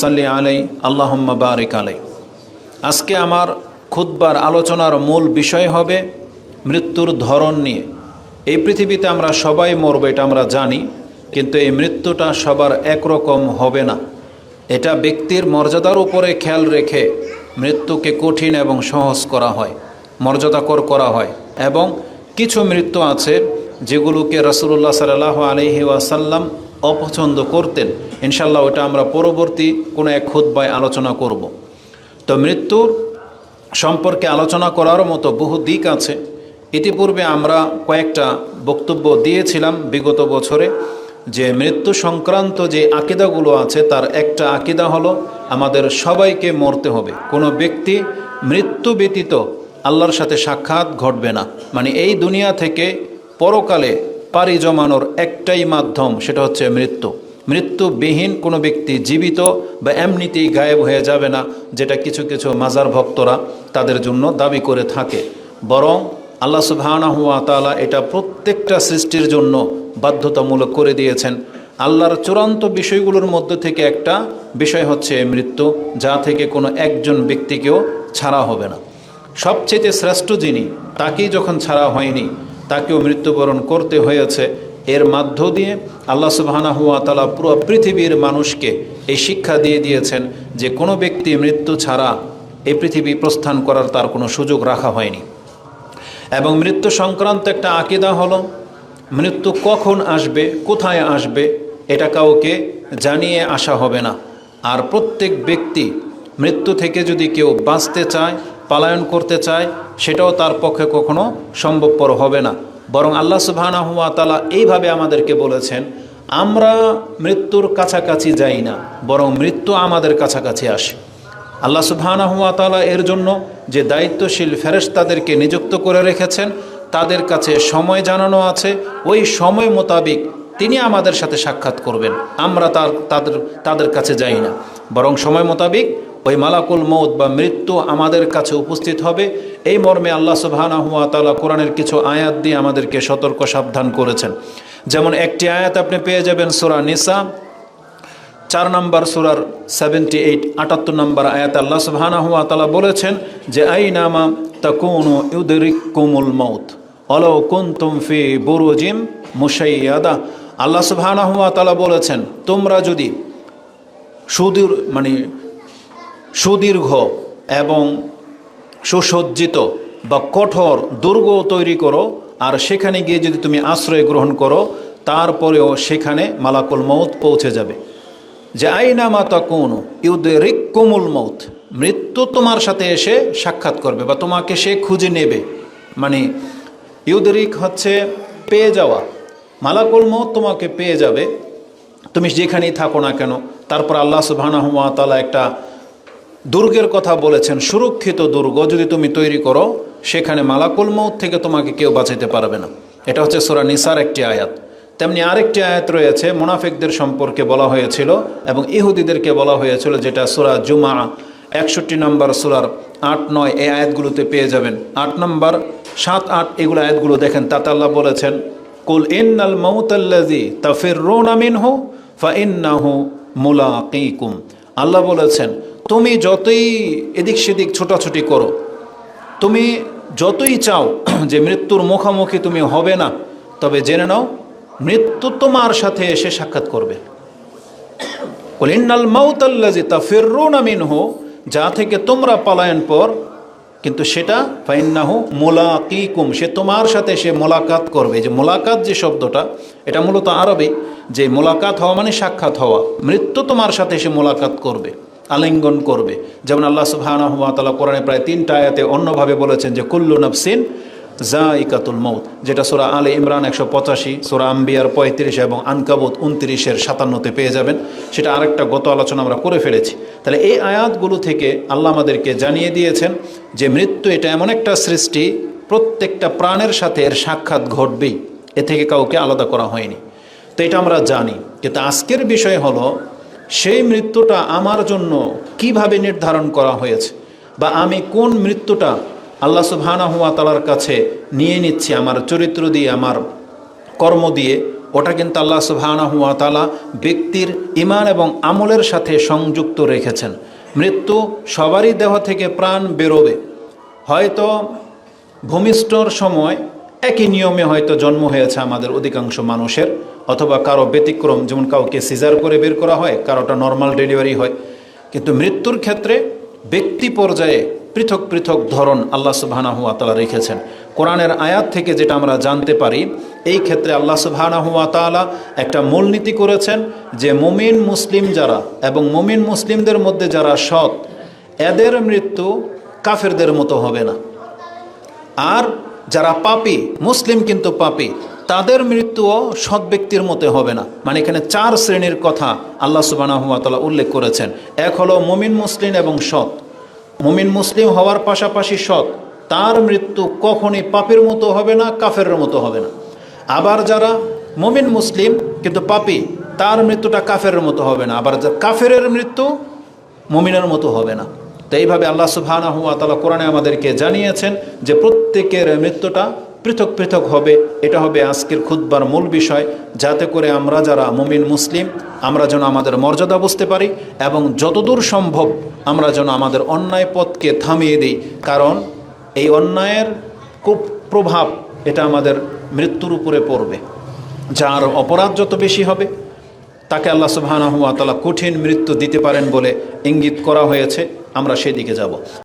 সাল্লি আলাই আল্লাহুম্মা বারিক আলাই আজকে আমার খুতবার আলোচনার মূল বিষয় হবে মৃত্যুর ধরন নিয়ে। এই পৃথিবীতে আমরা সবাই মরব, এটা আমরা জানি, কিন্তু এই মৃত্যুটা সবার একরকম হবে না। এটা ব্যক্তির মর্যাদার উপরে খেয়াল রেখে মৃত্যুকে কঠিন এবং সহজ করা হয়, মর্যাদাকর করা হয়। এবং কিছু মৃত্যু আছে যেগুলোকে রসুল্লাহ সাল্লাহ আলহি ওয়াসাল্লাম অপছন্দ করতেন। ইনশাল্লাহ ওটা আমরা পরবর্তী কোনো এক খুদ্বায় আলোচনা করব। তো মৃত্যুর সম্পর্কে আলোচনা করার মতো বহু দিক আছে। ইতিপূর্বে আমরা কয়েকটা বক্তব্য দিয়েছিলাম বিগত বছরে যে মৃত্যু সংক্রান্ত যে আকিদাগুলো আছে, তার একটা আকিদা হলো আমাদের সবাইকে মরতে হবে। কোনো ব্যক্তি মৃত্যু ব্যতীত আল্লাহর সাথে সাক্ষাৎ ঘটবে না। মানে এই দুনিয়া থেকে পরকালে পাড়ি জমানোর একটাই মাধ্যম সেটা হচ্ছে মৃত্যু। মৃত্যুবিহীন কোনো ব্যক্তি জীবিত বা এমনিতেই গায়েব হয়ে যাবে না, যেটা কিছু কিছু মাজার ভক্তরা তাদের জন্য দাবি করে থাকে। বরং আল্লাহ সুবাহানাহুয়া তালা এটা প্রত্যেকটা সৃষ্টির জন্য বাধ্যতামূলক করে দিয়েছেন। আল্লাহর চূড়ান্ত বিষয়গুলোর মধ্যে থেকে একটা বিষয় হচ্ছে মৃত্যু, যা থেকে কোনো একজন ব্যক্তিকেও ছাড়া হবে না। সবচেয়ে শ্রেষ্ঠ যিনি, তাকেই যখন ছাড়া হয়নি তাকেও মৃত্যুবরণ করতে হয়েছে। এর মাধ্য দিয়ে আল্লাহ সুবাহানা হুয়া তালা পুরো পৃথিবীর মানুষকে এই শিক্ষা দিয়ে দিয়েছেন যে কোনো ব্যক্তি মৃত্যু ছাড়া এই পৃথিবী প্রস্থান করার তার কোনো সুযোগ রাখা হয়নি। এবং মৃত্যু সংক্রান্ত একটা আকিদা হলো, মৃত্যু কখন আসবে, কোথায় আসবে, এটা কাউকে জানিয়ে আসা হবে না। আর প্রত্যেক ব্যক্তি মৃত্যু থেকে যদি কেউ বাঁচতে চায় পালায়ন করতে চায়, সেটাও তার পক্ষে কখনো সম্ভবপর হবে না। বরং আল্লাহ সুবাহানা হুয়া তালা এইভাবে আমাদেরকে বলেছেন, আমরা মৃত্যুর কাছাকাছি যাই না, বরং মৃত্যু আমাদের কাছাকাছি আসে। আল্লাহ সুবহানা হুয়া তালা এর জন্য যে দায়িত্বশীল ফেরেশতাদেরকে নিযুক্ত করে রেখেছেন, তাদের কাছে সময় জানানো আছে। ওই সময় মোতাবিক তিনি আমাদের সাথে সাক্ষাৎ করবেন। আমরা তার, তাদের তাদের কাছে যাই না। বরং সময় মোতাবিক ওই মালাকুল মৌত বা মৃত্যু আমাদের কাছে উপস্থিত হবে। এই মর্মে আল্লাহ সুবহানা হুয়া কোরআনের কিছু আয়াত দিয়ে আমাদেরকে সতর্ক সাবধান করেছেন। যেমন একটি আয়াত আপনি পেয়ে যাবেন সোরা নিসা, চার নম্বর সুরার সেভেন্টি এইট আটাত্তর নম্বর আয়াত আল্লাহ সুবহানা হুয়া বলেছেন যে আই নামা তাকুনু ইউদরিক কুমুল মৌত অলৌ কুন্তুম ফি বুরুজিম মুসাইয়াদা আল্লাহ সুবহানা বলেছেন, তোমরা যদি সুদূর মানে সুদীর্ঘ এবং সুসজ্জিত বা কঠোর দুর্গ তৈরি করো, আর সেখানে গিয়ে যদি তুমি আশ্রয় গ্রহণ করো, তারপরেও সেখানে মালাকুল মৌত পৌঁছে যাবে। যে আইনা মাতা কোন ইউদের কোমল মৌত মৃত্যু তোমার সাথে এসে সাক্ষাৎ করবে বা তোমাকে সে খুঁজে নেবে। মানে ইউদরিক হচ্ছে পেয়ে যাওয়া। মালাকুল মৌত তোমাকে পেয়ে যাবে। তুমি যেখানেই থাকো না কেন, তারপর আল্লাহ সুবাহ একটা দুর্গের কথা বলেছেন, সুরক্ষিত দুর্গ, যদি তুমি তৈরি করো, সেখানে মালাকুল মৌত থেকে তোমাকে কেউ বাঁচাতে পারবে না। এটা হচ্ছে সোরা নিসার একটি আয়াত। তেমনি আরেকটি আয়াত রয়েছে, মুনাফিকদের সম্পর্কে বলা হয়েছিল এবং ইহুদিদেরকে বলা হয়েছিল, যেটা সোরা জুমা একষট্টি নম্বর সোরার আট নয়, এই আয়াতগুলোতে পেয়ে যাবেন। আট নম্বর, সাত আট, এগুলো আয়াতগুলো দেখেন, তাতে আল্লাহ বলেছেন, কুল ইন্নাল মৌতাল্লাজি তাফির রোন আমিন হু ফা ইন্নাহু মুলাকিকুম। আল্লাহ বলেছেন তুমি যতই এদিক সেদিক ছোটাছুটি করো, তুমি যতই চাও যে মৃত্যুর মুখোমুখি তুমি হবে না, তবে জেনে নাও, মৃত্যু তোমার সাথে এসে সাক্ষাৎ করবে। কলিন্নাল মাউতাল্লাজি তা ফেররুন মিনহু, যা থেকে তোমরা পালায়ন পর কিন্তু সেটা ফাইন্নাহু মোলাকিকুম, সে তোমার সাথে সে মোলাকাত করবে। যে মোলাকাত যে শব্দটা, এটা মূলত আরবে, যে মোলাকাত হওয়া মানে সাক্ষাৎ হওয়া, মৃত্যু তোমার সাথে সে মোলাকাত করবে। আলিঙ্গন করবে। যেমন আল্লাহ সুবাহ তালা কোরআনে প্রায় তিনটা আয়াতে অন্যভাবে বলেছেন যে, কুল্লু নফসিন জা ইকাতুল মৌত যেটা সোরা আলে ইমরান একশো পঁচাশি, সোরা আম্বিয়ার পঁয়ত্রিশ এবং আনকাবুত উনত্রিশের সাতান্নতে পেয়ে যাবেন। সেটা আরেকটা গত আলোচনা আমরা করে ফেলেছি। তাহলে এই আয়াতগুলো থেকে আল্লাহ আমাদেরকে জানিয়ে দিয়েছেন যে, মৃত্যু এটা এমন একটা সৃষ্টি, প্রত্যেকটা প্রাণের সাথে এর সাক্ষাৎ ঘটবেই। এ থেকে কাউকে আলাদা করা হয়নি। তো এটা আমরা জানি। কিন্তু আজকের বিষয় হলো সেই মৃত্যুটা আমার জন্য কীভাবে নির্ধারণ করা হয়েছে? বা আমি কোন মৃত্যুটা আল্লাহ সুবহানা হুয়া তালার কাছে নিয়ে নিচ্ছি, আমার চরিত্র দিয়ে, আমার কর্ম দিয়ে, ওটা কিন্তু আল্লাহ সুবহানাহু হুয়া তালা ব্যক্তির ইমান এবং আমলের সাথে সংযুক্ত রেখেছেন। মৃত্যু সবারই দেহ থেকে প্রাণ বেরোবে। হয়তো ভূমিষ্ঠর সময় একই নিয়মে হয়তো জন্ম হয়েছে আমাদের অধিকাংশ মানুষের, অথবা কারও ব্যতিক্রম, যেমন কাউকে সিজার করে বের করা হয়, কারোটা নর্মাল ডেলিভারি হয়। কিন্তু মৃত্যুর ক্ষেত্রে ব্যক্তি পর্যায়ে পৃথক পৃথক ধরন আল্লাহ সুবহানাহু ওয়া তাআলা রেখেছেন। কোরআনের আয়াত থেকে যেটা আমরা জানতে পারি, এই ক্ষেত্রে আল্লাহ সুবহানাহু ওয়া তাআলা একটা মূলনীতি করেছেন যে মুমিন মুসলিম যারা এবং মুমিন মুসলিমদের মধ্যে যারা সৎ, এদের মৃত্যু কাফেরদের মতো হবে না। আর যারা পাপী, মুসলিম কিন্তু পাপী, তাদের মৃত্যুও সৎ ব্যক্তির মতে হবে না। মানে এখানে চার শ্রেণির কথা আল্লাহ সুবানাহতালা উল্লেখ করেছেন। এক হলো মুমিন মুসলিম এবং সৎ। মুমিন মুসলিম হওয়ার পাশাপাশি সৎ, তার মৃত্যু কখনই পাপের মতো হবে না, কাফের মতো হবে না। আবার যারা মুমিন মুসলিম কিন্তু পাপী, তার মৃত্যুটা কাফের মতো হবে না। আবার যা কাফেরের মৃত্যু মুমিনের মতো হবে না। তো এইভাবে আল্লাহ সুবহানাহু ওয়া তাআলা কোরআনে আমাদেরকে জানিয়েছেন যে প্রত্যেকের মৃত্যুটা পৃথক পৃথক হবে। এটা হবে আজকের খুদ্বার মূল বিষয়। যাতে করে আমরা যারা মুমিন, মুসলিম, আমরা যেন আমাদের মর্যাদা বুঝতে পারি এবং যতদূর সম্ভব আমরা যেন আমাদের অন্যায় পথকে থামিয়ে দিই। কারণ এই অন্যায়ের খুব প্রভাব এটা আমাদের মৃত্যুর উপরে পড়বে। যার অপরাধ যত বেশি হবে, তাকে আল্লাহ সুবহানাহু ওয়া তাআলা কঠিন মৃত্যু দিতে পারেন বলে ইঙ্গিত করা হয়েছে। আমরা সেদিকে যাব।